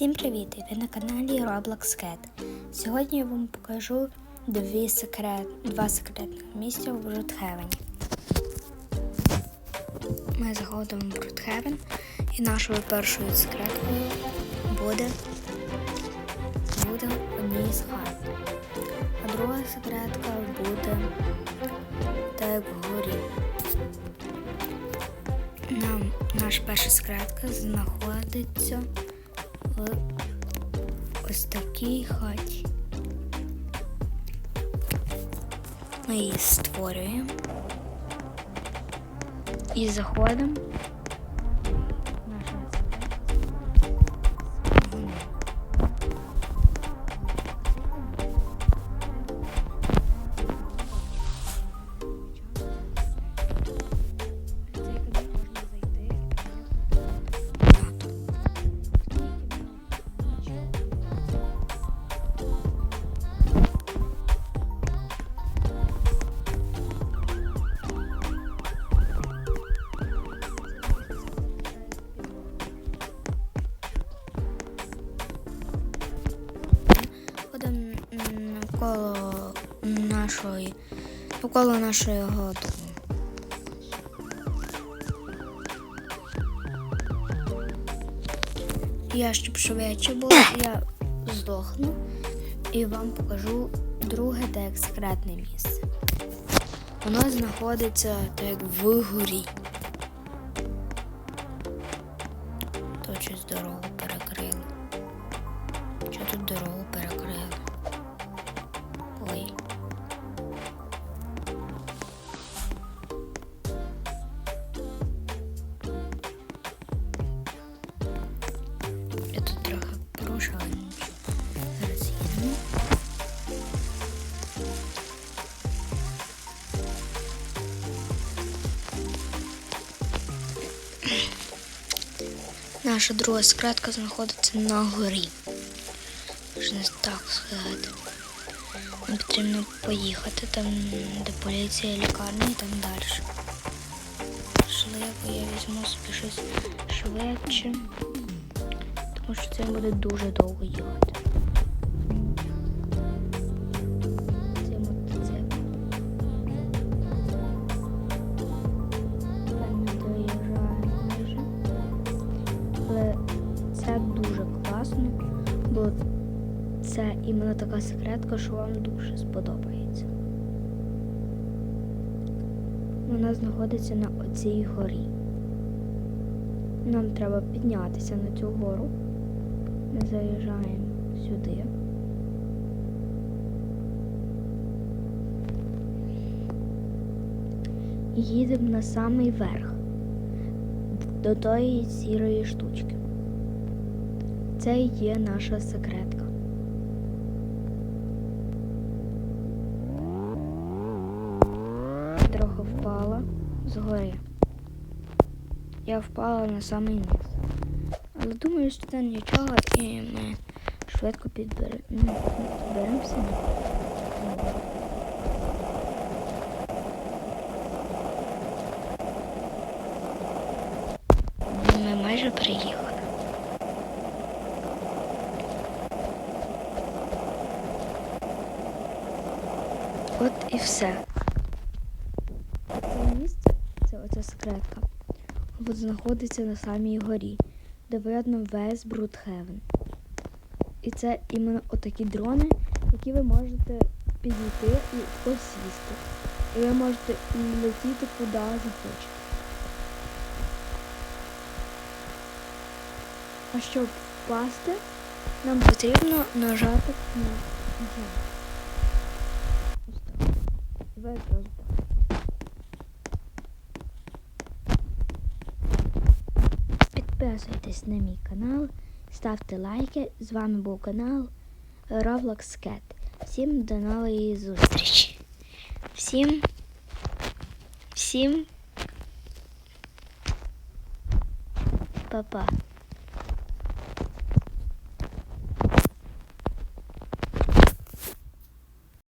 Всім привіт! Ви на каналі Roblox Cat. Сьогодні я вам покажу дві секрет... два секретних місця в Брудхевені. Ми заходимо в Брудхевен і нашою першою секреткою буде, буде одній з хат. А друга секретка буде так як вгорі. Нам наша перша секретка знаходиться ось такій хаті. Ми її створюємо і заходимо. Навколо нашої навколо нашого дому. Я щоб швидше було, я здохну і вам покажу друге та як секретне місце. Воно знаходиться так як в горі. То щось дорогу перекрили. Що тут дорогу перекрили? Наша друга скратка знаходиться на горі. Можна так сказати. Нам потрібно поїхати там, де поліція, лікарня і там далі. Швидко я візьму собі щось швидше, тому що це буде дуже довго їхати. Але це дуже класно, бо це іменно така секретка, що вам дуже сподобається. Вона знаходиться на оцій горі. Нам треба піднятися на цю гору. Ми заїжджаємо сюди. І Їдемо на самий верх до тої сірої штучки. Це і є наша секретка. Трохи впала з гори. Я впала на самий низ. Але думаю, що це нічого і ми швидко підбер... підберемося. Майже приїхали. От і все. Це місце, це оця секретка. От знаходиться на самій горі, де видно весь Брудхевен. І це іменно отакі дрони, які ви можете підійти і посісти. І ви можете летіти куди захочете. А щоб впасти, нам потрібно нажати на ви одразу впадете. Підписуйтесь на мій канал, ставте лайки. З вами був канал Roblox Cat. Всім до нової зустрічі. Всім, всім, па-па.